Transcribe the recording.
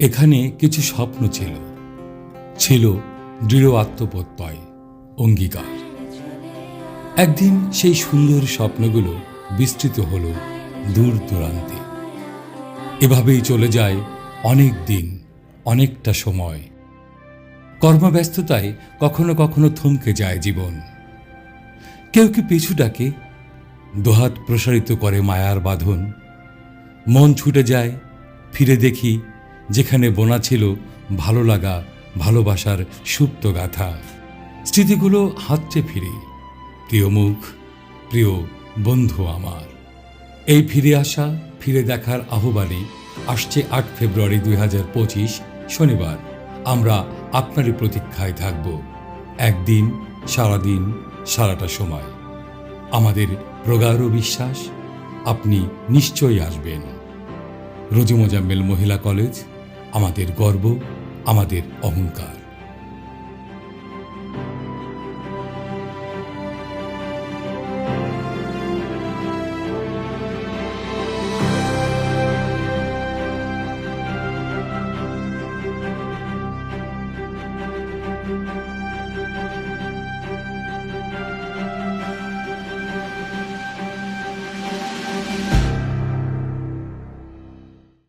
এখানে কিছু স্বপ্ন ছিল। ছিল দৃঢ় আত্মপ্রত্যয়, অঙ্গীকার। একদিন সেই সুন্দর স্বপ্নগুলো বিস্তৃত হলো দূর দূরান্তে। এভাবেই চলে যায় অনেক দিন, অনেকটা সময়। কর্মব্যস্ততায় কখনো কখনো থমকে যায় জীবন। কেউ কি পিছু ডাকে? দোহাত প্রসারিত করে মায়ার বাঁধন। মন ছুটে যায়, ফিরে দেখি যেখানে বোনা ছিল ভালো লাগা, ভালোবাসার সুপ্ত গাথা। স্মৃতিগুলো হাতছে ফিরে। প্রিয় মুখ, প্রিয় বন্ধু আমার। এই ফিরে আসা, ফিরে দেখার আহ্বানে আসছে আট ফেব্রুয়ারি দুই হাজার পঁচিশ শনিবার। আমরা আপনারই প্রতীক্ষায় থাকব। একদিন, সারাদিন, সারাটা সময়। আমাদের প্রগাঢ় বিশ্বাস, আপনি নিশ্চয়ই আসবেন। রোজি মোজাম্মেল মহিলা কলেজ আমাদের গর্ব আমাদের অহংকার।